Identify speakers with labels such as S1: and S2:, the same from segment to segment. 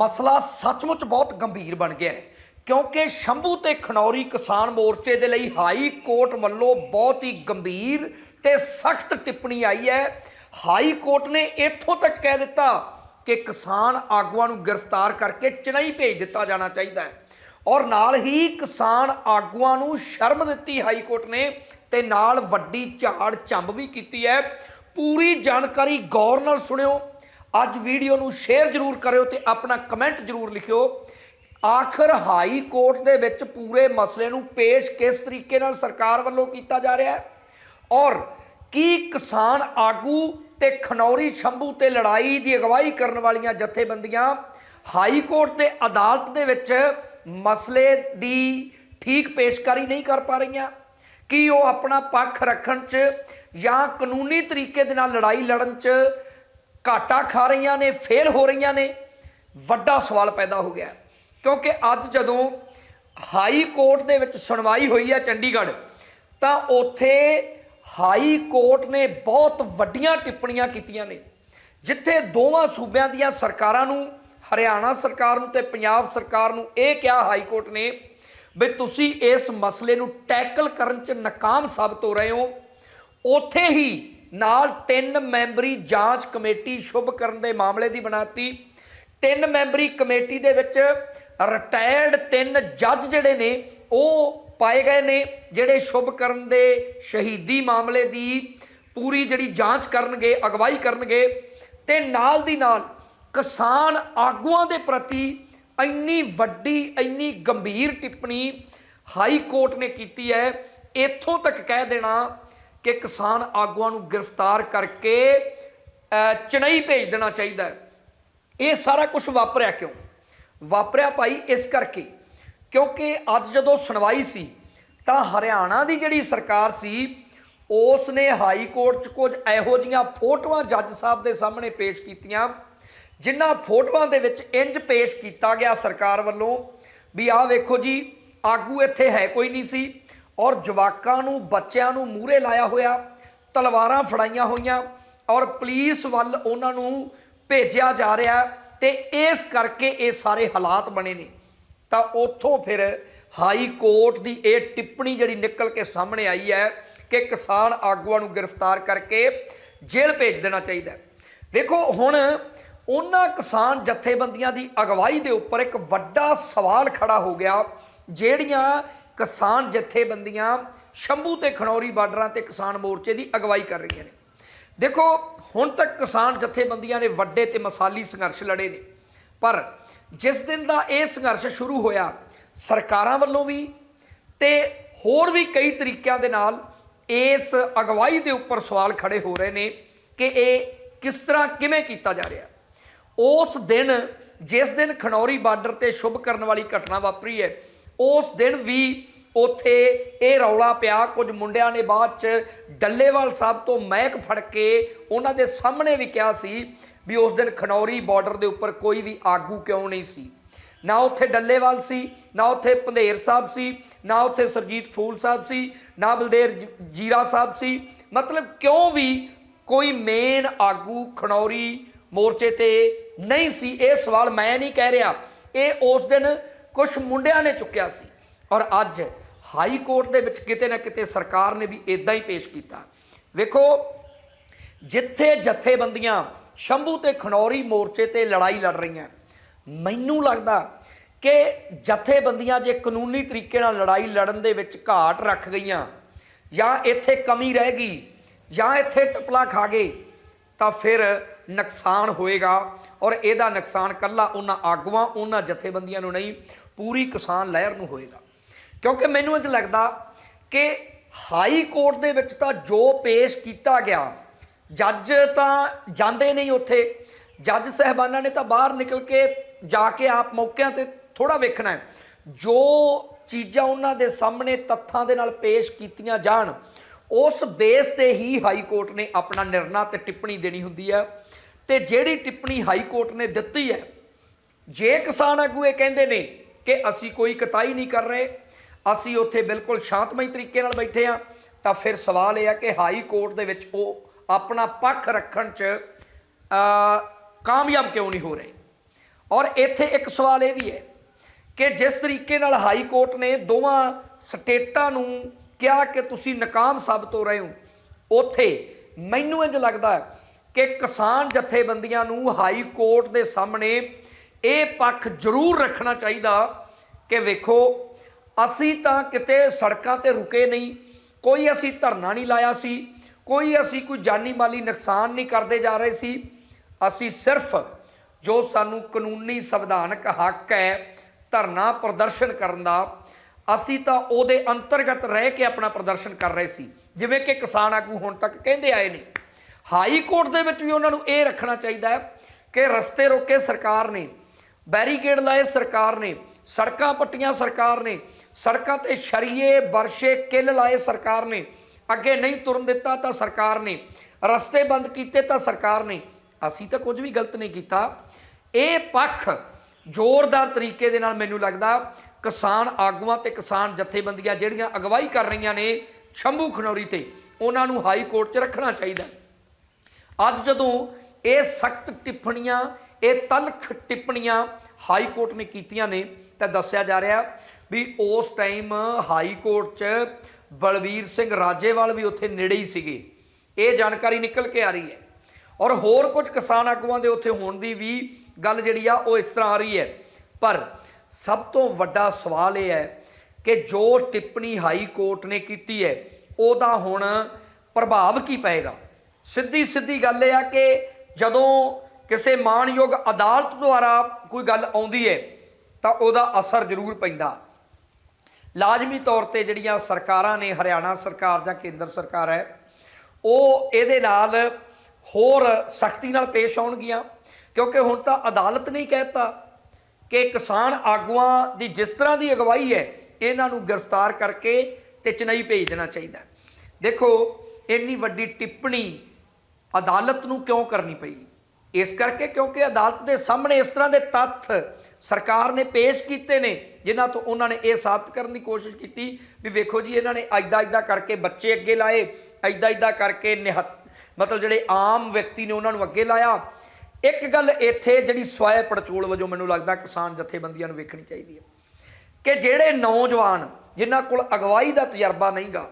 S1: ਮਸਲਾ ਸੱਚਮੁੱਚ ਬਹੁਤ ਗੰਭੀਰ ਬਣ ਗਿਆ ਹੈ, ਕਿਉਂਕਿ ਸ਼ੰਭੂ ਤੇ ਖਨੌਰੀ ਕਿਸਾਨ ਮੋਰਚੇ ਦੇ ਲਈ ਹਾਈ ਕੋਰਟ ਵੱਲੋਂ ਬਹੁਤ ਹੀ ਗੰਭੀਰ ਤੇ ਸਖਤ ਟਿੱਪਣੀ ਆਈ ਹੈ। ਹਾਈ ਕੋਰਟ ਨੇ ਇੱਥੋਂ ਤੱਕ ਕਹਿ ਦਿੱਤਾ ਕਿ ਕਿਸਾਨ ਆਗੂਆਂ ਨੂੰ ਗ੍ਰਿਫਤਾਰ ਕਰਕੇ ਚੇਨਈ ਭੇਜ ਦਿੱਤਾ ਜਾਣਾ ਚਾਹੀਦਾ ਹੈ ਔਰ ਨਾਲ ਹੀ ਕਿਸਾਨ ਆਗੂਆਂ ਨੂੰ ਸ਼ਰਮ ਦਿੱਤੀ ਹਾਈ ਕੋਰਟ ਨੇ ਤੇ ਨਾਲ ਵੱਡੀ ਝਾੜ ਝੰਬ ਵੀ ਕੀਤੀ ਹੈ। ਪੂਰੀ ਜਾਣਕਾਰੀ ਗੌਰ ਨਾਲ ਸੁਣਿਓ। ਅੱਜ ਵੀਡੀਓ ਨੂੰ ਸ਼ੇਅਰ ਜ਼ਰੂਰ ਕਰਿਓ ਤੇ ਆਪਣਾ ਕਮੈਂਟ ਜ਼ਰੂਰ ਲਿਖਿਓ। ਆਖਰ ਹਾਈ ਕੋਰਟ ਦੇ ਵਿੱਚ ਪੂਰੇ ਮਸਲੇ ਨੂੰ ਪੇਸ਼ ਕਿਸ ਤਰੀਕੇ ਨਾਲ ਸਰਕਾਰ ਵੱਲੋਂ ਕੀਤਾ ਜਾ ਰਿਹਾ ਹੈ? ਔਰ ਕੀ ਕਿਸਾਨ ਆਗੂ ਤੇ ਖਨੌਰੀ ਸ਼ੰਭੂ ਤੇ ਲੜਾਈ ਦੀ ਅਗਵਾਈ ਕਰਨ ਵਾਲੀਆਂ ਜਥੇਬੰਦੀਆਂ ਹਾਈ ਕੋਰਟ ਦੇ ਅਦਾਲਤ ਦੇ ਵਿੱਚ ਮਸਲੇ ਦੀ ਠੀਕ ਪੇਸ਼ਕਾਰੀ ਨਹੀਂ ਕਰ ਪਾ ਰਹੀਆਂ? ਕੀ ਉਹ ਆਪਣਾ ਪੱਖ ਰੱਖਣ 'ਚ ਜਾਂ ਕਾਨੂੰਨੀ ਤਰੀਕੇ ਦੇ ਨਾਲ ਲੜਾਈ ਲੜਨ 'ਚ ਘਾਟਾ ਖਾ ਰਹੀਆਂ ਨੇ ਫੇਲ ਹੋ ਰਹੀਆਂ ਨੇ। ਵੱਡਾ ਸਵਾਲ ਪੈਦਾ ਹੋ ਗਿਆ। ਕਿਉਂਕਿ ਅੱਜ ਜਦੋਂ ਹਾਈ ਕੋਰਟ ਦੇ ਵਿੱਚ ਸੁਣਵਾਈ ਹੋਈ ਹੈ ਚੰਡੀਗੜ੍ਹ, ਤਾਂ ਉੱਥੇ ਹਾਈ ਕੋਰਟ ਨੇ ਬਹੁਤ ਵੱਡੀਆਂ ਟਿੱਪਣੀਆਂ ਕੀਤੀਆਂ ਨੇ। ਜਿੱਥੇ ਦੋਵਾਂ ਸੂਬਿਆਂ ਦੀਆਂ ਸਰਕਾਰਾਂ ਨੂੰ, ਹਰਿਆਣਾ ਸਰਕਾਰ ਨੂੰ ਤੇ ਪੰਜਾਬ ਸਰਕਾਰ ਨੂੰ ਇਹ ਕਿਹਾ ਹਾਈ ਕੋਰਟ ਨੇ ਵੀ ਤੁਸੀਂ ਇਸ ਮਸਲੇ ਨੂੰ ਟੈਕਲ ਕਰਨ 'ਚ ਨਾਕਾਮ ਸਾਬਤ ਹੋ ਰਹੇ ਹੋ। ਉੱਥੇ ਹੀ ਨਾਲ ਤਿੰਨ ਮੈਂਬਰੀ ਜਾਂਚ ਕਮੇਟੀ ਸ਼ੁਭ ਕਰਨ ਦੇ ਮਾਮਲੇ ਦੀ ਬਣਾਤੀ। ਤਿੰਨ ਮੈਂਬਰੀ ਕਮੇਟੀ ਦੇ ਵਿੱਚ ਰਿਟਾਇਰਡ ਤਿੰਨ ਜੱਜ ਜਿਹੜੇ ਨੇ, ਉਹ ਪਾਏ ਗਏ ਨੇ, ਜਿਹੜੇ ਸ਼ੁਭ ਕਰਨ ਦੇ ਸ਼ਹੀਦੀ ਮਾਮਲੇ ਦੀ ਪੂਰੀ ਜਿਹੜੀ ਜਾਂਚ ਕਰਨਗੇ, ਅਗਵਾਈ ਕਰਨਗੇ। ਤੇ ਨਾਲ ਦੀ ਨਾਲ ਕਿਸਾਨ ਆਗੂਆਂ ਦੇ ਪ੍ਰਤੀ ਇੰਨੀ ਵੱਡੀ, ਇੰਨੀ ਗੰਭੀਰ ਟਿੱਪਣੀ ਹਾਈ ਕੋਰਟ ਨੇ ਕੀਤੀ ਹੈ। ਇੱਥੋਂ ਤੱਕ ਕਹਿ ਦੇਣਾ ਕਿ ਕਿਸਾਨ ਆਗੂਆਂ ਨੂੰ ਗ੍ਰਿਫਤਾਰ ਕਰਕੇ ਅਹ, ਭੇਜ ਦੇਣਾ ਚਾਹੀਦਾ ਹੈ। ਇਹ ਸਾਰਾ ਕੁਝ ਵਾਪਰਿਆ ਕਿਉਂ? ਵਾਪਰਿਆ ਭਾਈ ਇਸ ਕਰਕੇ ਕਿਉਂਕਿ ਅੱਜ ਜਦੋਂ ਸੁਣਵਾਈ ਸੀ ਤਾਂ ਹਰਿਆਣਾ ਦੀ ਜਿਹੜੀ ਸਰਕਾਰ ਸੀ ਉਸ ਨੇ ਹਾਈ ਕੋਰਟ 'ਚ ਕੁਝ ਇਹੋ ਜੀਆਂ ਫੋਟੋਆਂ ਜੱਜ ਸਾਹਿਬ ਦੇ ਸਾਹਮਣੇ ਪੇਸ਼ ਕੀਤੀਆਂ ਜਿਨ੍ਹਾਂ ਫੋਟੋਆਂ ਦੇ ਵਿੱਚ ਇੰਜ ਪੇਸ਼ ਕੀਤਾ ਗਿਆ ਸਰਕਾਰ ਵੱਲੋਂ ਵੀ ਆਹ ਵੇਖੋ ਜੀ ਆਗੂ ਇੱਥੇ ਹੈ ਕੋਈ ਨਹੀਂ ਸੀ। ਔਰ ਜਵਾਕਾਂ ਨੂੰ, ਬੱਚਿਆਂ ਨੂੰ ਮੂਹਰੇ ਲਾਇਆ ਹੋਇਆ, ਤਲਵਾਰਾਂ ਫੜਾਈਆਂ ਹੋਈਆਂ ਔਰ ਪੁਲਿਸ ਵੱਲ ਉਹਨਾਂ ਨੂੰ ਭੇਜਿਆ ਜਾ ਰਿਹਾ ਤੇ ਇਸ ਕਰਕੇ ਇਹ ਸਾਰੇ ਹਾਲਾਤ ਬਣੇ ਨੇ ਤਾਂ ਉੱਥੋਂ ਫਿਰ ਹਾਈ ਕੋਰਟ ਦੀ ਇਹ ਟਿੱਪਣੀ ਜਿਹੜੀ ਨਿਕਲ ਕੇ ਸਾਹਮਣੇ ਆਈ ਹੈ ਕਿ ਕਿਸਾਨ ਆਗੂਆਂ ਨੂੰ ਗ੍ਰਿਫਤਾਰ ਕਰਕੇ ਜੇਲ੍ਹ ਭੇਜ ਦੇਣਾ ਚਾਹੀਦਾ ਹੈ। ਵੇਖੋ, ਹੁਣ ਉਹਨਾਂ ਕਿਸਾਨ ਜਥੇਬੰਦੀਆਂ ਦੀ ਅਗਵਾਈ ਦੇ ਉੱਪਰ ਇੱਕ ਵੱਡਾ ਸਵਾਲ ਖੜਾ ਹੋ ਗਿਆ, ਜਿਹੜੀਆਂ ਕਿਸਾਨ ਜਥੇਬੰਦੀਆਂ ਸ਼ੰਭੂ ਤੇ ਖਨੌਰੀ ਬਾਰਡਰਾਂ ਤੇ ਕਿਸਾਨ ਮੋਰਚੇ ਦੀ ਅਗਵਾਈ ਕਰ ਰਹੀਆਂ ਨੇ। ਦੇਖੋ, ਹੁਣ ਤੱਕ ਕਿਸਾਨ ਜਥੇਬੰਦੀਆਂ ਨੇ ਵੱਡੇ ਤੇ ਮਸਾਲੀ ਸੰਘਰਸ਼ ਲੜੇ ਨੇ। ਪਰ ਜਿਸ ਦਿਨ ਦਾ ਇਹ ਸੰਘਰਸ਼ ਸ਼ੁਰੂ ਹੋਇਆ, ਸਰਕਾਰਾਂ ਵੱਲੋਂ ਵੀ ਤੇ ਹੋਰ ਵੀ ਕਈ ਤਰੀਕਿਆਂ ਦੇ ਨਾਲ ਇਸ ਅਗਵਾਈ ਦੇ ਉੱਪਰ ਸਵਾਲ ਖੜੇ ਹੋ ਰਹੇ ਨੇ ਕਿ ਇਹ ਕਿਸ ਤਰ੍ਹਾਂ ਕਿਵੇਂ ਕੀਤਾ ਜਾ ਰਿਹਾ। ਉਸ ਦਿਨ, ਜਿਸ ਦਿਨ ਖਨੌਰੀ ਬਾਰਡਰ ਤੇ ਸ਼ੁਭ ਕਰਨ ਵਾਲੀ ਘਟਨਾ ਵਾਪਰੀ ਹੈ ਉਸ ਦਿਨ ਵੀ ਉਥੇ ਇਹ ਰੌਲਾ ਪਿਆ। ਕੁਝ ਮੁੰਡਿਆਂ ਨੇ ਬਾਅਦ ਚ ਡੱਲੇਵਾਲ ਸਾਹਿਬ ਤੋਂ ਮਹਿਕ ਫੜ ਕੇ ਉਹਨਾਂ ਦੇ ਸਾਹਮਣੇ ਵੀ ਕਿਹਾ ਸੀ ਵੀ ਉਸ ਦਿਨ ਖਨੌਰੀ ਬਾਰਡਰ ਦੇ ਉੱਪਰ ਕੋਈ ਵੀ ਆਗੂ ਕਿਉਂ ਨਹੀਂ ਸੀ। ਨਾ ਉੱਥੇ ਡੱਲੇਵਾਲ ਸੀ, ਨਾ ਉੱਥੇ ਪੰਧੇਰ ਸਾਹਿਬ ਸੀ, ਨਾ ਉੱਥੇ ਸਰਜੀਤ ਫੂਲ ਸਾਹਿਬ ਸੀ, ਨਾ ਬਲਦੇਰ ਜੀਰਾ ਸਾਹਿਬ ਸੀ। ਮਤਲਬ ਕਿਉਂ ਵੀ ਕੋਈ ਮੇਨ ਆਗੂ ਖਨੌਰੀ ਮੋਰਚੇ ਤੇ ਨਹੀਂ ਸੀ? ਇਹ ਸਵਾਲ ਮੈਂ ਨਹੀਂ ਕਹਿ ਰਿਹਾ। ਇਹ ਉਸ ਦਿਨ ਕੁਝ ਮੁੰਡਿਆਂ ਨੇ ਚੁੱਕਿਆ ਸੀ। ਔਰ ਅੱਜ ਹਾਈ ਕੋਰਟ ਦੇ ਵਿੱਚ ਕਿਤੇ ਨਾ ਕਿਤੇ ਸਰਕਾਰ ਨੇ ਵੀ ਇਦਾਂ ਹੀ ਪੇਸ਼ ਕੀਤਾ। ਵੇਖੋ, ਜਿੱਥੇ ਜਥੇਬੰਦੀਆਂ ਸ਼ੰਭੂ ਤੇ ਖਨੌਰੀ ਮੋਰਚੇ ਤੇ ਲੜਾਈ ਲੜ ਰਹੀਆਂ, ਮੈਨੂੰ ਲੱਗਦਾ ਕਿ ਜਥੇਬੰਦੀਆਂ ਜੇ ਕਾਨੂੰਨੀ ਤਰੀਕੇ ਨਾਲ ਲੜਾਈ ਲੜਨ ਦੇ ਵਿੱਚ ਘਾਟ ਰੱਖ ਗਈਆਂ, ਜਾਂ ਇੱਥੇ ਕਮੀ ਰਹਿ ਗਈ, ਜਾਂ ਇੱਥੇ ਟਪਲਾ ਖਾ ਗਏ, ਤਾਂ ਫਿਰ ਨੁਕਸਾਨ ਹੋਏਗਾ। ਔਰ ਇਹਦਾ ਨੁਕਸਾਨ ਕੱਲਾ ਉਹਨਾਂ ਆਗੂਆਂ, ਉਹਨਾਂ ਜਥੇਬੰਦੀਆਂ ਨੂੰ ਨਹੀਂ ਪੂਰੀ ਕਿਸਾਨ ਲਹਿਰ ਨੂੰ ਹੋਏਗਾ। ਕਿਉਂਕਿ ਮੈਨੂੰ ਇੰਜ ਲੱਗਦਾ ਕਿ ਹਾਈ ਕੋਰਟ ਦੇ ਵਿੱਚ ਤਾਂ ਜੋ ਪੇਸ਼ ਕੀਤਾ ਗਿਆ, ਜੱਜ ਤਾਂ ਜਾਂਦੇ ਨਹੀਂ ਉੱਥੇ। ਜੱਜ ਸਹਿਬਾਨਾਂ ਨੇ ਤਾਂ ਬਾਹਰ ਨਿਕਲ ਕੇ ਜਾ ਕੇ ਆਪ ਮੌਕਿਆਂ ਤੇ ਥੋੜਾ ਵੇਖਣਾ ਹੈ। ਜੋ ਚੀਜ਼ਾਂ ਉਹਨਾਂ ਦੇ ਸਾਹਮਣੇ ਤੱਥਾਂ ਦੇ ਨਾਲ ਪੇਸ਼ ਕੀਤੀਆਂ ਜਾਣ, ਉਸ ਬੇਸ ਤੇ ਹੀ ਹਾਈ ਕੋਰਟ ਨੇ ਆਪਣਾ ਨਿਰਣਾ ਤੇ ਟਿੱਪਣੀ ਦੇਣੀ ਹੁੰਦੀ ਹੈ। ਤੇ ਜਿਹੜੀ ਟਿੱਪਣੀ ਹਾਈ ਕੋਰਟ ਨੇ ਦਿੱਤੀ ਹੈ, ਜੇ ਕਿਸਾਨ ਆਗੂ ਇਹ ਕਹਿੰਦੇ ਨੇ ਕਿ ਅਸੀਂ ਕੋਈ ਕਤਾਈ ਨਹੀਂ ਕਰ ਰਹੇ, ਅਸੀਂ ਉੱਥੇ ਬਿਲਕੁਲ ਸ਼ਾਂਤਮਈ ਤਰੀਕੇ ਨਾਲ ਬੈਠੇ ਆ ਤਾਂ ਫਿਰ ਸਵਾਲ ਇਹ ਆ ਕਿ ਹਾਈ ਕੋਰਟ ਦੇ ਵਿੱਚ ਉਹ ਆਪਣਾ ਪੱਖ ਰੱਖਣ 'ਚ ਕਾਮਯਾਬ ਕਿਉਂ ਨਹੀਂ ਹੋ ਰਹੇ? ਔਰ ਇੱਥੇ ਇੱਕ ਸਵਾਲ ਇਹ ਵੀ ਹੈ ਕਿ ਜਿਸ ਤਰੀਕੇ ਨਾਲ ਹਾਈ ਕੋਰਟ ਨੇ ਦੋਵਾਂ ਸਟੇਟਾਂ ਨੂੰ ਕਿਹਾ ਕਿ ਤੁਸੀਂ ਨਾਕਾਮ ਸਾਬਤ ਹੋ ਰਹੇ ਹੋ, ਉੱਥੇ ਮੈਨੂੰ ਇੰਜ ਲੱਗਦਾ ਕਿ ਕਿਸਾਨ ਜਥੇਬੰਦੀਆਂ ਨੂੰ ਹਾਈ ਕੋਰਟ ਦੇ ਸਾਹਮਣੇ ਇਹ ਪੱਖ ਜ਼ਰੂਰ ਰੱਖਣਾ ਚਾਹੀਦਾ ਕਿ ਵੇਖੋ, ਅਸੀਂ ਤਾਂ ਕਿਤੇ ਸੜਕਾਂ ਤੇ ਰੁਕੇ ਨਹੀਂ, ਕੋਈ ਅਸੀਂ ਧਰਨਾ ਨਹੀਂ ਲਾਇਆ ਸੀ, ਕੋਈ ਅਸੀਂ ਕੋਈ ਜਾਨੀ ਮਾਲੀ ਨੁਕਸਾਨ ਨਹੀਂ ਕਰਦੇ ਜਾ ਰਹੇ ਸੀ, ਅਸੀਂ ਸਿਰਫ ਜੋ ਸਾਨੂੰ ਕਾਨੂੰਨੀ ਸੰਵਿਧਾਨਕ ਹੱਕ ਹੈ, ਧਰਨਾ ਪ੍ਰਦਰਸ਼ਨ ਕਰਨ ਦਾ, ਅਸੀਂ ਤਾਂ ਉਹਦੇ ਅੰਤਰਗਤ ਰਹਿ ਕੇ ਆਪਣਾ ਪ੍ਰਦਰਸ਼ਨ ਕਰ ਰਹੇ ਸੀ, ਜਿਵੇਂ ਕਿ ਕਿਸਾਨ ਆਗੂ ਹੁਣ ਤੱਕ ਕਹਿੰਦੇ ਆਏ ਨੇ। ਹਾਈ ਕੋਰਟ ਦੇ ਵਿੱਚ ਵੀ ਉਹਨਾਂ ਨੂੰ ਇਹ ਰੱਖਣਾ ਚਾਹੀਦਾ ਹੈ ਕਿ ਰਸਤੇ ਰੋਕੇ ਸਰਕਾਰ ਨੇ ਬੈਰੀਕੇਡ ਲਾਏ ਸਰਕਾਰ ਨੇ, ਸੜਕਾਂ ਪੱਟੀਆਂ ਸਰਕਾਰ ਨੇ, ਸੜਕਾਂ ਤੇ ਸ਼ਰੀਏ ਵਰਸ਼ੇ ਕਿੱਲ ਲਾਏ ਸਰਕਾਰ ਨੇ, ਅੱਗੇ ਨਹੀਂ ਤੁਰਨ ਦਿੱਤਾ ਤਾਂ ਸਰਕਾਰ ਨੇ, ਰਸਤੇ ਬੰਦ ਕੀਤੇ ਤਾਂ ਸਰਕਾਰ ਨੇ। ਅਸੀਂ ਤਾਂ ਕੁਝ ਵੀ ਗਲਤ ਨਹੀਂ ਕੀਤਾ। ਇਹ ਪੱਖ ਜ਼ੋਰਦਾਰ ਤਰੀਕੇ ਦੇ ਨਾਲ ਮੈਨੂੰ ਲੱਗਦਾ ਕਿਸਾਨ ਆਗੂਆਂ ਤੇ ਕਿਸਾਨ ਜਥੇਬੰਦੀਆਂ ਜਿਹੜੀਆਂ ਅਗਵਾਈ ਕਰ ਰਹੀਆਂ ਨੇ ਸ਼ੰਭੂ ਖਨੌਰੀ ਤੇ, ਉਹਨਾਂ ਨੂੰ ਹਾਈ ਕੋਰਟ 'ਚ ਰੱਖਣਾ ਚਾਹੀਦਾ। ਅੱਜ ਜਦੋਂ ਇਹ ਸਖਤ ਟਿੱਪਣੀਆਂ, ਇਹ ਤਲਖ ਟਿੱਪਣੀਆਂ ਹਾਈ ਕੋਰਟ ਨੇ ਕੀਤੀਆਂ ਨੇ, ਤਾਂ ਦੱਸਿਆ ਜਾ ਰਿਹਾ ਵੀ ਉਸ ਟਾਈਮ ਹਾਈ ਕੋਰਟ 'ਚ ਬਲਵੀਰ ਸਿੰਘ ਰਾਜੇਵਾਲ ਵੀ ਉੱਥੇ ਨੇੜੇ ਹੀ ਸੀਗੇ। ਇਹ ਜਾਣਕਾਰੀ ਨਿਕਲ ਕੇ ਆ ਰਹੀ ਹੈ। ਔਰ ਹੋਰ ਕੁਝ ਕਿਸਾਨ ਆਗੂਆਂ ਦੇ ਉੱਥੇ ਹੋਣ ਦੀ ਵੀ ਗੱਲ ਜਿਹੜੀ ਆ, ਉਹ ਇਸ ਤਰ੍ਹਾਂ ਆ ਰਹੀ ਹੈ। ਪਰ ਸਭ ਤੋਂ ਵੱਡਾ ਸਵਾਲ ਇਹ ਹੈ ਕਿ ਜੋ ਟਿੱਪਣੀ ਹਾਈ ਕੋਰਟ ਨੇ ਕੀਤੀ ਹੈ, ਉਹਦਾ ਹੁਣ ਪ੍ਰਭਾਵ ਕੀ ਪਏਗਾ? ਸਿੱਧੀ ਸਿੱਧੀ ਗੱਲ ਇਹ ਆ ਕਿ ਜਦੋਂ ਕਿਸੇ ਮਾਣਯੋਗ ਅਦਾਲਤ ਦੁਆਰਾ ਕੋਈ ਗੱਲ ਆਉਂਦੀ ਹੈ ਤਾਂ ਉਹਦਾ ਅਸਰ ਜ਼ਰੂਰ ਪੈਂਦਾ। ਲਾਜ਼ਮੀ ਤੌਰ ਤੇ ਜਿਹੜੀਆਂ ਸਰਕਾਰਾਂ ਨੇ, ਹਰਿਆਣਾ ਸਰਕਾਰ ਜਾਂ ਕੇਂਦਰ ਸਰਕਾਰ ਹੈ, ਉਹ ਇਹਦੇ ਨਾਲ ਹੋਰ ਸਖਤੀ ਨਾਲ ਪੇਸ਼ ਆਉਣਗੀਆਂ, ਕਿਉਂਕਿ ਹੁਣ ਤਾਂ ਅਦਾਲਤ ਨੇ ਹੀ ਕਹਿਤਾ ਕਿ ਕਿਸਾਨ ਆਗੂਆਂ ਦੀ ਜਿਸ ਤਰ੍ਹਾਂ ਦੀ ਅਗਵਾਈ ਹੈ, ਇਹਨਾਂ ਨੂੰ ਗ੍ਰਿਫਤਾਰ ਕਰਕੇ ਤੇ ਚਨਈ ਭੇਜ ਦੇਣਾ ਚਾਹੀਦਾ ਦੇਖੋ, ਇੰਨੀ ਵੱਡੀ ਟਿੱਪਣੀ ਅਦਾਲਤ ਨੂੰ ਕਿਉਂ ਕਰਨੀ ਪਈ? ਇਸ ਕਰਕੇ ਕਿਉਂਕਿ ਅਦਾਲਤ ਦੇ ਸਾਹਮਣੇ ਇਸ ਤਰ੍ਹਾਂ ਦੇ ਤੱਥ ਸਰਕਾਰ ਨੇ ਪੇਸ਼ ਕੀਤੇ ਨੇ, ਜਿਨ੍ਹਾਂ ਤੋਂ ਉਹਨਾਂ ਨੇ ਇਹ ਸਾਬਤ ਕਰਨ ਦੀ ਕੋਸ਼ਿਸ਼ ਕੀਤੀ ਵੀ ਵੇਖੋ ਜੀ, ਇਹਨਾਂ ਨੇ ਐਦਾਂ ਐਦਾਂ ਕਰਕੇ ਬੱਚੇ ਅੱਗੇ ਲਾਏ ਐਦਾਂ ਐਦਾਂ ਕਰਕੇ ਨਿਹੱਤ ਮਤਲਬ ਜਿਹੜੇ ਆਮ ਵਿਅਕਤੀ ਨੇ ਉਹਨਾਂ ਨੂੰ ਅੱਗੇ ਲਾਇਆ। ਇੱਕ ਗੱਲ ਇੱਥੇ ਜਿਹੜੀ ਸਵੈ ਪੜਚੋਲ ਵਜੋਂ ਮੈਨੂੰ ਲੱਗਦਾ ਕਿਸਾਨ ਜਥੇਬੰਦੀਆਂ ਨੂੰ ਵੇਖਣੀ ਚਾਹੀਦੀ ਹੈ ਕਿ ਜਿਹੜੇ ਨੌਜਵਾਨ ਜਿਨ੍ਹਾਂ ਕੋਲ ਅਗਵਾਈ ਦਾ ਤਜਰਬਾ ਨਹੀਂਗਾ,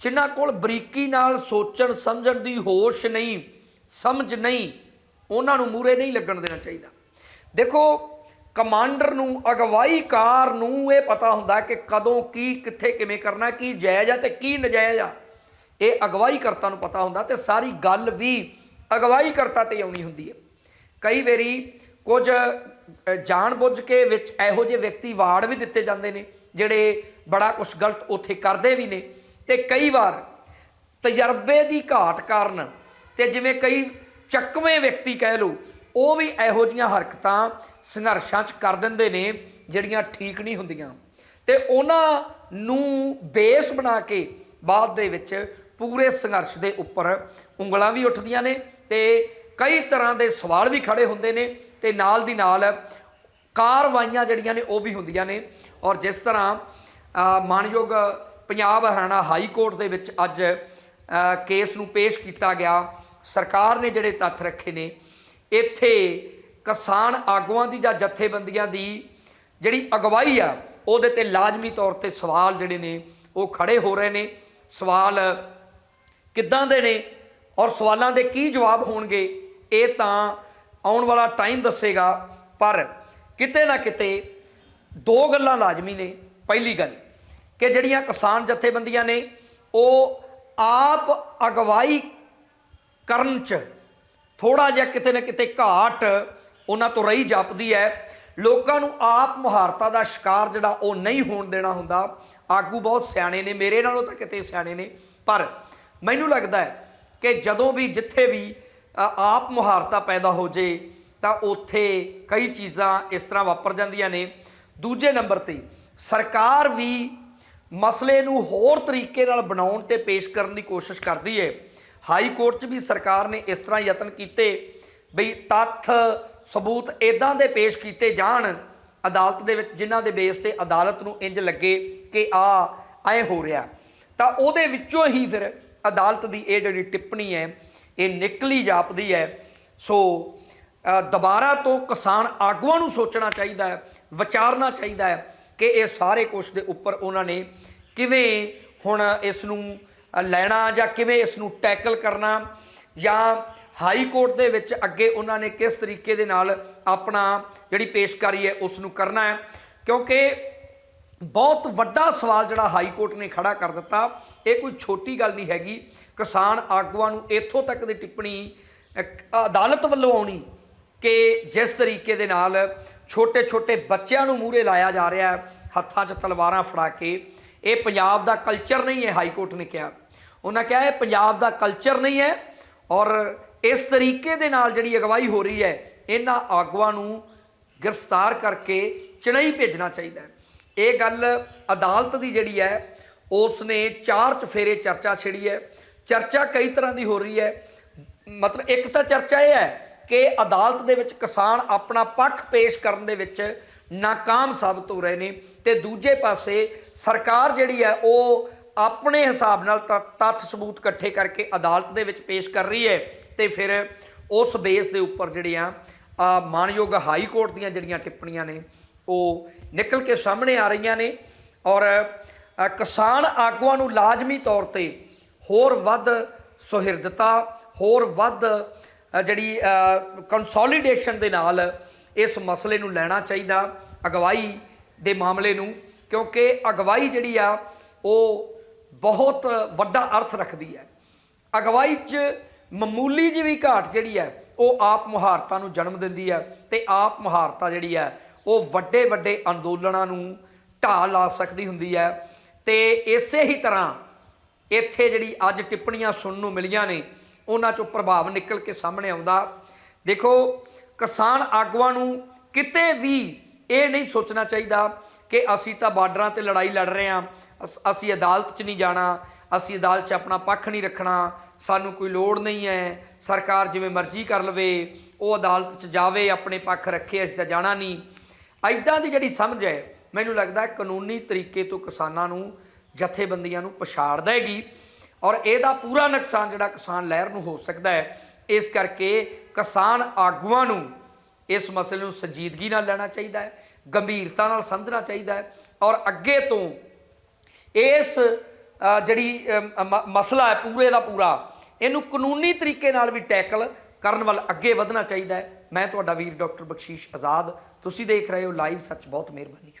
S1: ਜਿਨ੍ਹਾਂ ਕੋਲ ਬਰੀਕੀ ਨਾਲ ਸੋਚਣ ਸਮਝਣ ਦੀ ਹੋਸ਼ ਨਹੀਂ, ਸਮਝ ਨਹੀਂ ਉਹਨਾਂ ਨੂੰ ਮੂਰੇ ਨਹੀਂ ਲੱਗਣ ਦੇਣਾ ਚਾਹੀਦਾ। ਦੇਖੋ ਕਮਾਂਡਰ ਨੂੰ ਅਗਵਾਈਕਾਰ ਨੂੰ ਇਹ ਪਤਾ ਹੁੰਦਾ ਕਿ ਕਦੋਂ ਕੀ ਕਿੱਥੇ ਕਿਵੇਂ ਕਰਨਾ ਕੀ ਜਾਇਜ਼ ਆ ਤੇ ਕੀ ਨਜਾਇਜ਼ ਆ। ਇਹ ਅਗਵਾਈ ਕਰਤਾ ਨੂੰ ਪਤਾ ਹੁੰਦਾ ਤੇ ਸਾਰੀ ਗੱਲ ਵੀ ਅਗਵਾਈ ਕਰਤਾ ਤੇ ਆਉਣੀ ਹੁੰਦੀ ਹੈ। ਕਈ ਵਾਰੀ ਕੁਝ ਅ, ਜਾਣਬੁੱਝ ਕੇ ਵਿੱਚ ਇਹੋ ਜਿਹੇ ਵਿਅਕਤੀ ਵਾੜ ਵੀ ਦਿੱਤੇ ਜਾਂਦੇ ਨੇ ਜਿਹੜੇ ਬੜਾ ਕੁਝ ਗਲਤ ਉੱਥੇ ਕਰਦੇ ਵੀ ਨੇ ਤੇ ਕਈ ਵਾਰ ਤਜਰਬੇ ਦੀ ਘਾਟ ਕਾਰਨ ਤੇ ਜਿਵੇਂ ਕਈ ਚੱਕਵੇਂ ਵਿਅਕਤੀ ਕਹਿ ਲਓ ਉਹ ਵੀ ਇਹੋ ਜੀਆਂ ਹਰਕਤਾਂ ਸੰਘਰਸ਼ਾਂ 'ਚ ਕਰ ਦਿੰਦੇ ਨੇ ਜਿਹੜੀਆਂ ਠੀਕ ਨਹੀਂ ਹੁੰਦੀਆਂ। ਤੇ ਉਹਨਾਂ ਨੂੰ ਬੇਸ ਬਣਾ ਕੇ ਬਾਅਦ ਦੇ ਵਿੱਚ ਪੂਰੇ ਸੰਘਰਸ਼ ਦੇ ਉੱਪਰ ਉਂਗਲਾਂ ਵੀ ਉੱਠਦੀਆਂ ਨੇ ਤੇ ਕਈ ਤਰ੍ਹਾਂ ਦੇ ਸਵਾਲ ਵੀ ਖੜੇ ਹੁੰਦੇ ਨੇ ਤੇ ਨਾਲ ਦੀ ਨਾਲ ਕਾਰਵਾਈਆਂ ਜਿਹੜੀਆਂ ਨੇ ਉਹ ਵੀ ਹੁੰਦੀਆਂ ਨੇ। ਔਰ ਜਿਸ ਤਰ੍ਹਾਂ ਅ, ਮਾਣਯੋਗ ਪੰਜਾਬ ਹਰਿਆਣਾ ਹਾਈ ਕੋਰਟ ਦੇ ਵਿੱਚ ਅੱਜ ਕੇਸ ਨੂੰ ਪੇਸ਼ ਕੀਤਾ ਗਿਆ। ਸਰਕਾਰ ਨੇ ਜਿਹੜੇ ਤੱਥ ਰੱਖੇ ਨੇ, ਇੱਥੇ ਕਿਸਾਨ ਆਗੂਆਂ ਦੀ ਜਾਂ ਜਥੇਬੰਦੀਆਂ ਦੀ ਜਿਹੜੀ ਅਗਵਾਈ ਆ, ਉਹਦੇ ਤੇ ਲਾਜ਼ਮੀ ਤੌਰ ਤੇ ਸਵਾਲ ਜਿਹੜੇ ਨੇ, ਉਹ ਖੜੇ ਹੋ ਰਹੇ ਨੇ। ਸਵਾਲ ਕਿੱਦਾਂ ਦੇ ਨੇ ਔਰ ਸਵਾਲਾਂ ਦੇ ਕੀ ਜਵਾਬ ਹੋਣਗੇ, ਇਹ ਤਾਂ ਆਉਣ ਵਾਲਾ ਟਾਈਮ ਦੱਸੇਗਾ। ਪਰ ਕਿਤੇ ਨਾ ਕਿਤੇ ਦੋ ਗੱਲਾਂ ਲਾਜ਼ਮੀ ਨੇ। ਪਹਿਲੀ ਗੱਲ ਕਿ ਜਿਹੜੀਆਂ ਕਿਸਾਨ ਜਥੇਬੰਦੀਆਂ ਨੇ, ਉਹ ਆਪ ਅਗਵਾਈ ਕਰਨ ਚ ਥੋੜਾ ਜਿਹਾ ਕਿਤੇ ਨਾ ਕਿਤੇ ਘਾਟ ਉਹਨਾਂ ਤੋਂ ਰਹੀ ਜਾਪਦੀ ਹੈ। ਲੋਕਾਂ ਨੂੰ ਆਪ ਮੁਹਾਰਤਾ ਦਾ ਸ਼ਿਕਾਰ ਜਿਹੜਾ ਉਹ ਨਹੀਂ ਹੋਣ ਦੇਣਾ ਹੁੰਦਾ। ਆਗੂ ਬਹੁਤ ਸਿਆਣੇ ਨੇ, ਮੇਰੇ ਨਾਲੋਂ ਤਾਂ ਕਿਤੇ ਸਿਆਣੇ ਨੇ। ਪਰ ਮੈਨੂੰ ਲੱਗਦਾ ਹੈ ਕਿ ਜਦੋਂ ਵੀ ਜਿੱਥੇ ਵੀ ਆਪ ਮੁਹਾਰਤਾ ਪੈਦਾ ਹੋ ਜੇ, ਤਾਂ ਉੱਥੇ ਕਈ ਚੀਜ਼ਾਂ ਇਸ ਤਰ੍ਹਾਂ ਵਾਪਰ ਜਾਂਦੀਆਂ ਨੇ। ਦੂਜੇ ਨੰਬਰ ਤੇ, ਸਰਕਾਰ ਵੀ ਮਸਲੇ ਨੂੰ ਹੋਰ ਤਰੀਕੇ ਨਾਲ ਬਣਾਉਣ ਤੇ ਪੇਸ਼ ਕਰਨ ਦੀ ਕੋਸ਼ਿਸ਼ ਕਰਦੀ ਹੈ। ਹਾਈ ਕੋਰਟ 'ਚ ਵੀ ਸਰਕਾਰ ਨੇ ਇਸ ਤਰ੍ਹਾਂ ਯਤਨ ਕੀਤੇ ਬਈ ਤੱਥ, ਸਬੂਤ ਇਦਾਂ ਦੇ ਪੇਸ਼ ਕੀਤੇ ਜਾਣ ਅਦਾਲਤ ਦੇ ਵਿੱਚ, ਜਿਨ੍ਹਾਂ ਦੇ ਬੇਸ ਤੇ ਅਦਾਲਤ ਨੂੰ ਇੰਜ ਲੱਗੇ ਕਿ ਆ, ਐ ਹੋ ਰਿਹਾ। ਤਾਂ ਉਹਦੇ ਵਿੱਚੋਂ ਹੀ ਫਿਰ ਅਦਾਲਤ ਦੀ ਇਹ ਜਿਹੜੀ ਟਿੱਪਣੀ ਹੈ, ਇਹ ਨਿਕਲੀ, ਜਾਪਦੀ ਹੈ। ਸੋ ਦੁਬਾਰਾ ਤੋਂ ਕਿਸਾਨ ਆਗੂਆਂ ਨੂੰ ਸੋਚਣਾ ਚਾਹੀਦਾ ਹੈ, ਵਿਚਾਰਨਾ ਚਾਹੀਦਾ ਹੈ ਕਿ ਇਹ ਸਾਰੇ ਕੁਛ ਦੇ ਉੱਪਰ ਉਹਨਾਂ ਨੇ ਕਿਵੇਂ ਹੁਣ ਇਸ ਨੂੰ ਲੈਣਾ ਜਾਂ ਕਿਵੇਂ ਇਸ ਨੂੰ ਟੈਕਲ ਕਰਨਾ ਜਾਂ ਹਾਈ ਕੋਰਟ ਦੇ ਵਿੱਚ ਅੱਗੇ ਉਹਨਾਂ ਨੇ ਕਿਸ ਤਰੀਕੇ ਦੇ ਨਾਲ ਆਪਣਾ ਜਿਹੜੀ ਪੇਸ਼ਕਾਰੀ ਹੈ ਉਸ ਨੂੰ ਕਰਨਾ ਹੈ। ਕਿਉਂਕਿ ਬਹੁਤ ਵੱਡਾ ਸਵਾਲ ਜਿਹੜਾ ਹਾਈ ਕੋਰਟ ਨੇ ਖੜਾ ਕਰ ਦਿੱਤਾ, ਇਹ ਕੋਈ ਛੋਟੀ ਗੱਲ ਨਹੀਂ ਹੈਗੀ। ਕਿਸਾਨ ਆਗੂਆਂ ਨੂੰ ਇੱਥੋਂ ਤੱਕ ਦੀ ਟਿੱਪਣੀ ਅਦਾਲਤ ਵੱਲੋਂ ਆਉਣੀ ਕਿ ਜਿਸ ਤਰੀਕੇ ਦੇ ਨਾਲ ਛੋਟੇ ਛੋਟੇ ਬੱਚਿਆਂ ਨੂੰ ਮੂਹਰੇ ਲਾਇਆ ਜਾ ਰਿਹਾ ਹੈ, ਹੱਥਾਂ 'ਚ ਤਲਵਾਰਾਂ ਫੜਾ ਕੇ, ਇਹ ਪੰਜਾਬ ਦਾ ਕਲਚਰ ਨਹੀਂ ਹੈ, ਹਾਈ ਕੋਰਟ ਨੇ ਕਿਹਾ। ਉਹਨਾਂ ਕਿਹਾ ਇਹ ਪੰਜਾਬ ਦਾ ਕਲਚਰ ਨਹੀਂ ਹੈ ਔਰ ਇਸ ਤਰੀਕੇ ਦੇ ਨਾਲ ਜਿਹੜੀ ਅਗਵਾਈ ਹੋ ਰਹੀ ਹੈ, ਇਹਨਾਂ ਆਗੂਆਂ ਨੂੰ ਗ੍ਰਿਫਤਾਰ ਕਰਕੇ ਚੇਨਈ ਭੇਜਣਾ ਚਾਹੀਦਾ ਹੈ। ਇਹ ਗੱਲ ਅਦਾਲਤ ਦੀ ਜਿਹੜੀ ਹੈ ਉਸ ਨੇ ਚਾਰ ਚਫੇਰੇ ਚਰਚਾ ਛਿੜੀ ਹੈ। ਚਰਚਾ ਕਈ ਤਰ੍ਹਾਂ ਦੀ ਹੋ ਰਹੀ ਹੈ। ਮਤਲਬ ਇੱਕ ਤਾਂ ਚਰਚਾ ਇਹ ਹੈ ਕਿ ਅਦਾਲਤ ਦੇ ਵਿੱਚ ਕਿਸਾਨ ਆਪਣਾ ਪੱਖ ਪੇਸ਼ ਕਰਨ ਦੇ ਵਿੱਚ ਨਾਕਾਮ ਸਾਬਤ ਹੋ ਰਹੇ ਨੇ ਤੇ ਦੂਜੇ ਪਾਸੇ ਸਰਕਾਰ ਜਿਹੜੀ ਹੈ, ਉਹ ਆਪਣੇ ਹਿਸਾਬ ਨਾਲ ਤ- ਤੱਥ ਸਬੂਤ ਇਕੱਠੇ ਕਰਕੇ ਅਦਾਲਤ ਦੇ ਵਿੱਚ ਪੇਸ਼ ਕਰ ਰਹੀ ਹੈ ਤੇ ਫਿਰ ਉਸ ਬੇਸ ਦੇ ਉੱਪਰ ਜਿਹੜੀਆਂ ਆ ਮਾਨਯੋਗ ਹਾਈ ਕੋਰਟ ਦੀਆਂ ਜਿਹੜੀਆਂ ਟਿੱਪਣੀਆਂ ਨੇ, ਉਹ ਨਿਕਲ ਕੇ ਸਾਹਮਣੇ ਆ ਰਹੀਆਂ ਨੇ ਔਰ ਕਿਸਾਨ ਆਗੂਆਂ ਨੂੰ ਲਾਜ਼ਮੀ ਤੌਰ ਤੇ ਹੋਰ ਵੱਧ ਸੁਹਿਰਦਤਾ, ਹੋਰ ਵੱਧ ਜਿਹੜੀ ਕੰਸੋਲੀਡੇਸ਼ਨ ਦੇ ਨਾਲ ਇਸ ਮਸਲੇ ਨੂੰ ਲੈਣਾ ਚਾਹੀਦਾ, ਅਗਵਾਈ ਦੇ ਮਾਮਲੇ ਨੂੰ, ਕਿਉਂਕਿ ਅਗਵਾਈ ਜਿਹੜੀ ਆ, ਉਹ ਬਹੁਤ ਵੱਡਾ ਅਰਥ ਰੱਖਦੀ ਹੈ। ਅਗਵਾਈ 'ਚ ਮਾਮੂਲੀ ਜਿਹੀ ਵੀ ਘਾਟ ਜਿਹੜੀ ਹੈ, ਉਹ ਆਪ ਮੁਹਾਰਤਾਂ ਨੂੰ ਜਨਮ ਦਿੰਦੀ ਹੈ ਤੇ ਆਪ ਮੁਹਾਰਤਾ ਜਿਹੜੀ ਹੈ, ਉਹ ਵੱਡੇ ਵੱਡੇ ਅੰਦੋਲਨਾਂ ਨੂੰ ਢਾਹ ਲਾ ਸਕਦੀ ਹੁੰਦੀ ਹੈ ਤੇ ਇਸੇ ਹੀ ਤਰ੍ਹਾਂ ਇੱਥੇ ਜਿਹੜੀ ਅੱਜ ਟਿੱਪਣੀਆਂ ਸੁਣਨ ਨੂੰ ਮਿਲੀਆਂ ਨੇ, ਉਹਨਾਂ 'ਚੋਂ ਪ੍ਰਭਾਵ ਨਿਕਲ ਕੇ ਸਾਹਮਣੇ ਆਉਂਦਾ। ਦੇਖੋ, ਕਿਸਾਨ ਆਗੂਆਂ ਨੂੰ ਕਿਤੇ ਵੀ ਇਹ ਨਹੀਂ ਸੋਚਣਾ ਚਾਹੀਦਾ ਕਿ ਅਸੀਂ ਤਾਂ ਬਾਰਡਰਾਂ ਤੇ ਲੜਾਈ ਲੜ ਰਹੇ ਹਾਂ ਅਸ- ਅਸੀਂ ਅਦਾਲਤ 'ਚ ਨਹੀਂ ਜਾਣਾ, ਅਸੀਂ ਅਦਾਲਤ 'ਚ ਆਪਣਾ ਪੱਖ ਨਹੀਂ ਰੱਖਣਾ, ਸਾਨੂੰ ਕੋਈ ਲੋੜ ਨਹੀਂ ਹੈ, ਸਰਕਾਰ ਜਿਵੇਂ ਮਰਜ਼ੀ ਕਰ ਲਵੇ, ਉਹ ਅਦਾਲਤ 'ਚ ਜਾਵੇ, ਆਪਣੇ ਪੱਖ ਰੱਖੇ, ਅਸੀਂ ਤਾਂ ਜਾਣਾ ਨਹੀਂ। ਐਦਾਂ ਦੀ ਜਿਹੜੀ ਸਮਝ ਹੈ, ਮੈਨੂੰ ਲੱਗਦਾ ਕਾਨੂੰਨੀ ਤਰੀਕੇ ਤੋਂ ਕਿਸਾਨਾਂ ਨੂੰ, ਜਥੇਬੰਦੀਆਂ ਨੂੰ ਪਛਾੜ ਦੇਗੀ ਔਰ ਇਹਦਾ ਪੂਰਾ ਨੁਕਸਾਨ ਜਿਹੜਾ ਕਿਸਾਨ ਲਹਿਰ ਨੂੰ ਹੋ ਸਕਦਾ ਹੈ, ਇਸ ਕਰਕੇ ਕਿਸਾਨ ਆਗੂਆਂ ਨੂੰ ਇਸ ਮਸਲੇ ਨੂੰ ਸੰਜੀਦਗੀ ਨਾਲ ਲੈਣਾ ਚਾਹੀਦਾ ਹੈ, ਗੰਭੀਰਤਾ ਨਾਲ ਸਮਝਣਾ ਚਾਹੀਦਾ ਹੈ ਔਰ ਅੱਗੇ ਤੋਂ ਇਸ ਜਿਹੜੀ ਮ- ਮਸਲਾ ਹੈ ਪੂਰੇ ਦਾ ਪੂਰਾ, ਇਹਨੂੰ ਕਾਨੂੰਨੀ ਤਰੀਕੇ ਨਾਲ ਵੀ ਟੈਕਲ ਕਰਨ ਵੱਲ ਅੱਗੇ ਵਧਣਾ ਚਾਹੀਦਾ ਹੈ। ਮੈਂ ਤੁਹਾਡਾ ਵੀਰ ਡਾਕਟਰ ਬਖਸ਼ੀਸ਼ ਆਜ਼ਾਦ। ਤੁਸੀਂ ਦੇਖ ਰਹੇ ਹੋ ਲਾਈਵ, ਸੱਚ ਬਹੁਤ ਮਿਹਰਬਾਨੀ।